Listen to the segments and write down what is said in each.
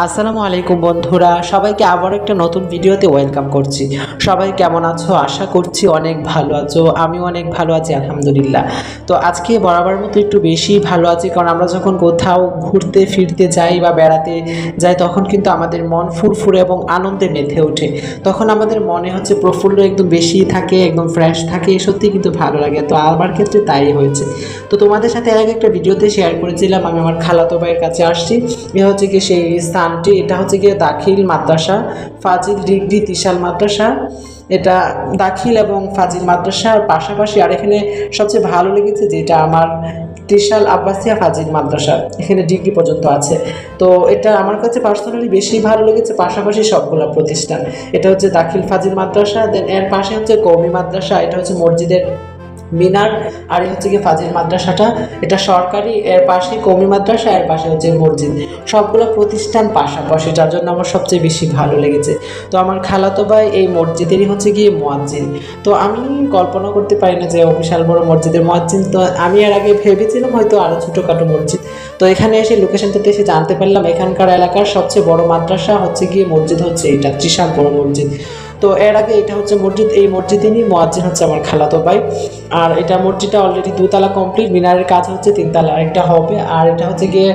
আসসালামু আলাইকুম বন্ধুরা, সবাইকে আবার একটা নতুন ভিডিওতে ওয়েলকাম করছি। সবাই কেমন আছো? আশা করছি অনেক ভালো আছো। আমি অনেক ভালো আছি, আলহামদুলিল্লাহ। তো আজকে বরাবর মতো একটু বেশি ভালো আছি, কারণ আমরা যখন কোথাও ঘুরতে, ফিরতে যাই বা বেড়াতে যাই, তখন কিন্তু আমাদের মন ফুরফুরে এবং আনন্দে মেতে ওঠে। তখন আমাদের মনে হচ্ছে প্রফুল্ল একদম বেশি থাকে, একদম ফ্রেশ থাকে সত্যি কিন্তু ভালো লাগে। তো আমার ক্ষেত্রে তাই হয়েছে। তো তোমাদের সাথে আগে একটা ভিডিওতে শেয়ার করেছিলাম, আমি আমার খালাতো ভাইয়ের কাছে আসছি। এ হচ্ছে কি, সেই স্থানটি এটা হচ্ছে গিয়ে দাখিল মাদ্রাসা, ফাজিল ডিগ্রি তিশাল মাদ্রাসা। এটা দাখিল এবং ফাজিল মাদ্রাসার পাশাপাশি আর এখানে সবচেয়ে ভালো লেগেছে যেটা আমার ত্রিশাল আব্বাসিয়া ফাজিল মাদ্রাসা, এখানে ডিগ্রি পর্যন্ত আছে। তো এটা আমার কাছে পার্সোনালি বেশি ভালো লেগেছে, পাশাপাশি সবগুলো প্রতিষ্ঠান। এটা হচ্ছে দাখিল ফাজিল মাদ্রাসা দেন এর পাশে হচ্ছে কৌমি মাদ্রাসা, এটা হচ্ছে মসজিদের মিনার আর হচ্ছে কি ফাজিল মাদ্রাসাটা। এটা সরকারি, এর পাশে কমি মাদ্রাসা, এর পাশে হচ্ছে মসজিদ। সবগুলো প্রতিষ্ঠান পাশাপাশি, যার জন্য আমার সবচেয়ে বেশি ভালো লেগেছে। তো আমার খালাতো ভাই এই মসজিদেরই হচ্ছে গিয়ে মোয়াজ্জিন। তো আমি কল্পনা করতে পারি না যে বিশাল বড় মসজিদের মোয়াজ্জিন। তো আমি এর আগে ভেবেছিলাম হয়তো আরও ছোটোখাটো মসজিদ। তো এখানে এসে লোকেশনটাতে এসে জানতে পারলাম, এখানকার এলাকার সবচেয়ে বড় মাদ্রাসা হচ্ছে গিয়ে মসজিদ হচ্ছে এটা ত্রিশাল বড় মসজিদ। তো এর আগে এটা হচ্ছে মসজিদ, এই মসজিদেরই মোয়াজ্জিন হচ্ছে আমার খালাতো ভাই। আর এটা মসজিদটা অলরেডি দুতলা কমপ্লিট মিনারের কাজ হচ্ছে তিনতলা, আরেকটা হবে। আর এটা হচ্ছে গিয়ে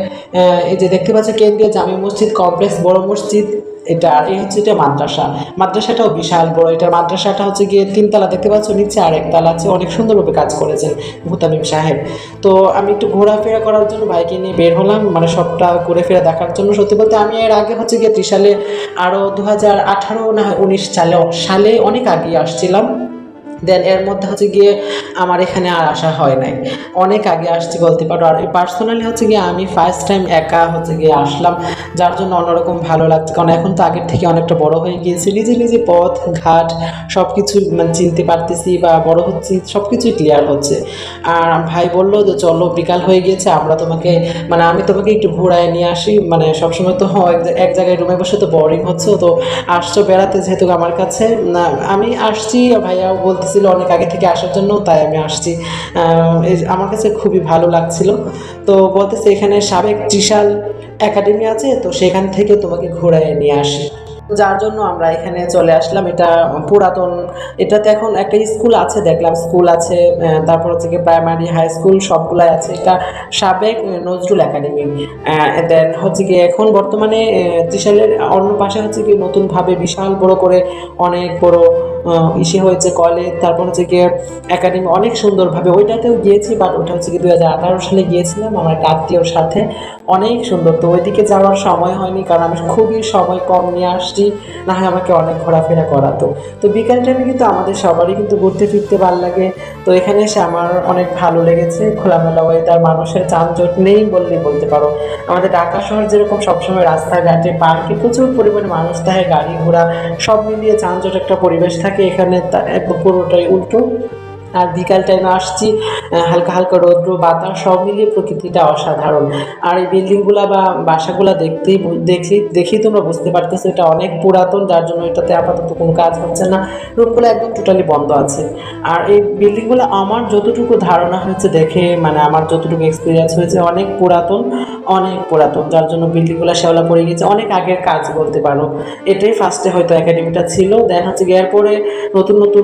এই যে দেখতে পাচ্ছ কেন্দ্রীয় জামি মসজিদ, কমপ্লেক্স, বড় মসজিদ। এটা এই হচ্ছে এটা মাদ্রাসা। মাদ্রাসাটাও বিশাল বড়। এটা মাদ্রাসাটা হচ্ছে গিয়ে তিনতলা। দেখতে পাচ্ছ নিচে আর একতলা আছে। অনেক সুন্দরভাবে কাজ করেছেন মুতামিম সাহেব। তো আমি একটু ঘোরাফেরা করার জন্য বাইকে নিয়ে বের হলাম। মানে সবটা ঘুরে ফেরা দেখার জন্য। সত্যি বলতে আমি এর আগে হচ্ছে গিয়ে ত্রিশালে আরও দু হাজার আঠারো না উনিশ সালে সালে অনেক আগে আসছিলাম। দেন এর মধ্যে হচ্ছে গিয়ে আমার এখানে আর আসা হয় নাই। অনেক আগে আসছি বলতে পারো। আর পার্সোনালি হচ্ছে গিয়ে আমি ফার্স্ট টাইম একা হচ্ছে গিয়ে আসলাম, যার জন্য অন্যরকম ভালো লাগছে। কারণ এখন তো আগের থেকে অনেকটা বড় হয়ে গিয়েছি। নিজে নিজে পথ, ঘাট সব কিছু মানে চিনতে পারতেছি বা বড় হচ্ছি সব কিছুই ক্লিয়ার হচ্ছে। আর ভাই বলল যে, চলো, বিকাল হয়ে গিয়েছে, আমরা তোমাকে মানে আমি তোমাকে একটু ঘোরায় নিয়ে আসি। মানে সবসময় তো এক জায়গায় রুমে বসে তো বোরিং হচ্ছে। তো আসছো বেড়াতে যেহেতু আমার কাছে। না, আমি আসছি, ভাইয়াও বলতেছিল অনেক আগে থেকে আসার জন্য, তাই আমি আসছি। আমার কাছে খুবই ভালো লাগছিল। তো বলতেছে এখানে সাবেক ত্রিশাল একাডেমি আছে, তো সেখান থেকে তোমাকে ঘোরায় নিয়ে আসি। যার জন্য আমরা এখানে চলে আসলাম। এটা পুরাতন, এটাতে এখন একটা স্কুল আছে, দেখলাম স্কুল আছে তারপর হচ্ছে কি প্রাইমারি হাই স্কুল সবগুলাই আছে। এটা সাবেক নজরুল একাডেমি দেন হচ্ছে কি এখন বর্তমানে ত্রিশালের অন্য পাশে হচ্ছে কি নতুনভাবে বিশাল বড় করে অনেক বড় ইসে হয়েছে কলেজ তারপর হচ্ছে গিয়ে একাডেমি অনেক সুন্দরভাবে। ওইটাতেও গিয়েছি বাট ওটা হচ্ছে কি দু হাজার আঠারো সালে গিয়েছিলাম আমার একটা আত্মীয়র সাথে। অনেক সুন্দর। তো ওইদিকে যাওয়ার সময় হয়নি, কারণ আমি খুবই সময় কম নিয়ে আসছি। না হয় আমাকে অনেক ঘোরাফেরা করাতো। তো বিকাল টাইমে কিন্তু আমাদের সবারই কিন্তু ঘুরতে ফিরতে ভালো লাগে। তো এখানে এসে আমার অনেক ভালো লেগেছে। খোলামেলা ওয়েদার মানুষের যানজট নেই বললেই বলতে পারো। আমাদের ঢাকা শহর যেরকম সবসময় রাস্তাঘাটে, পার্কে প্রচুর পরিমাণে মানুষ থাকে গাড়ি ঘোড়া সব মিলিয়ে যানজট একটা পরিবেশ থাকে। এখানে পুরোটাই উল্টো। আর বিকাল টাইমে আসছি হালকা হালকা রৌদ্র, বাতাস, সব মিলিয়ে প্রকৃতিটা অসাধারণ। আর এই বিল্ডিংগুলা বা বাসাগুলা দেখতেই দেখি দেখেই তোমরা বুঝতে পারতেছো এটা অনেক পুরাতন, যার জন্য এটাতে আপাতত কোনো কাজ হচ্ছে না। রুমগুলো একদম টোটালি বন্ধ আছে। আর এই বিল্ডিংগুলো আমার যতটুকু ধারণা হয়েছে দেখে মানে আমার যতটুকু এক্সপিরিয়েন্স হয়েছে, অনেক পুরাতন। অনেক পুরাতন, যার জন্য বিল্ডিংগুলো শেওলা পড়ে গেছে অনেক আগের কাজ বলতে পারো। এটাই ফার্স্টে হয়তো একাডেমিটা ছিল। দেন হচ্ছে গিয়ে এরপরে নতুন নতুন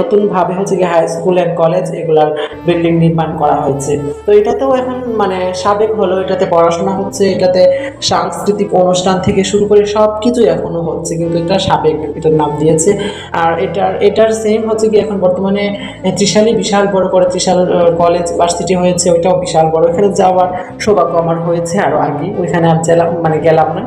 নতুনভাবে হচ্ছে গিয়ে হাই স্কুল অ্যান্ড কলেজ এগুলার বিল্ডিং নির্মাণ করা হয়েছে। তো এটাতেও এখন মানে সাবেক হলো, এটাতে পড়াশোনা হচ্ছে, এটাতে সাংস্কৃতিক অনুষ্ঠান থেকে শুরু করে সব কিছুই এখনও হচ্ছে, কিন্তু এটা সাবেক এটার নাম দিয়েছে। আর এটার এটার সেম হচ্ছে কি এখন বর্তমানে ত্রিশালই বিশাল বড় করে ত্রিশাল কলেজ ভার্সিটি হয়েছে, ওইটাও বিশাল বড়। এখানে যাওয়ার সৌভাগ্য আমার হয়েছে। আরও আগে ওইখানে আর গেলাম মানে গেলাম না।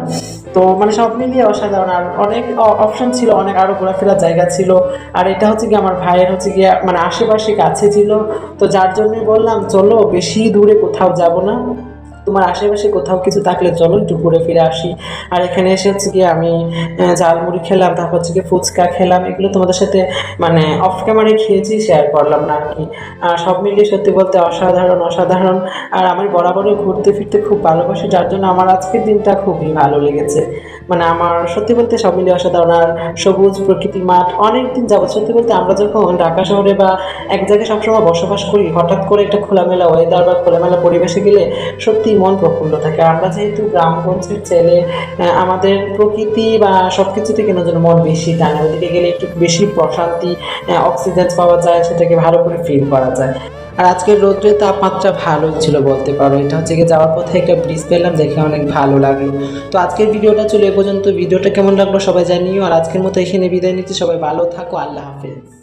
তো মানে সব মিলিয়ে অসাধারণ। আর অনেক অপশন ছিল, অনেক আরও ঘোরাফেরার জায়গা ছিল। আর এটা হচ্ছে কি আমার ভাইয়ের হচ্ছে গিয়ে মানে আশেপাশে কাছে ছিল। তো যার জন্য বললাম, চলো বেশি দূরে কোথাও যাব না। তোমার আশেপাশে কোথাও কিছু থাকলে চলো, একটু ঘুরে ফিরে আসি। আর এখানে এসে হচ্ছে কি, আমি ঝালমুড়ি খেলাম, তারপর হচ্ছে কি ফুচকা খেলাম, এগুলো তোমাদের সাথে মানে অফ ক্যামেরায় খেয়েছি শেয়ার করলাম না আর কি। আর সব মিলিয়ে সত্যি বলতে অসাধারণ অসাধারণ। আর আমি বরাবরই ঘুরতে ফিরতে খুব ভালোবাসি, যার জন্য আমার আজকের দিনটা খুবই ভালো লেগেছে। মানে আমার সত্যি বলতে সব মিলিয়ে অসাধারণ। আর সবুজ প্রকৃতি, মাঠ অনেক দিন যাবত সত্যি বলতে আমরা যখন ঢাকা শহরে বা এক জায়গায় সবসময় বসবাস করি, হঠাৎ করে একটা খোলামেলা ওয়েদার বা খোলামেলা পরিবেশে গেলে সত্যি সত্যি মন প্রফুল্ল থাকে। আমরা যেহেতু গ্রামগঞ্জের ছেলে আমাদের প্রকৃতি বা সব কিছু থেকে যেন মন বেশি টানে। ওদিকে গেলে একটু বেশি প্রশান্তি অক্সিজেন পাওয়া যায়, সেটাকে ভালো করে ফিল করা যায়। আর আজকের রোদ্রের তাপমাত্রা ভালোই ছিল বলতে পারো। এটা হচ্ছে গিয়ে যাওয়ার পথে একটা ব্রিজ পেলাম, দেখে অনেক ভালো লাগল। তো আজকের ভিডিওটা চলে এ পর্যন্ত। ভিডিওটা কেমন লাগল সবাই জানিও। আর আজকের মতো এখানে বিদায় নিচ্ছি। সবাই ভালো থাকো। আল্লাহ হাফেজ।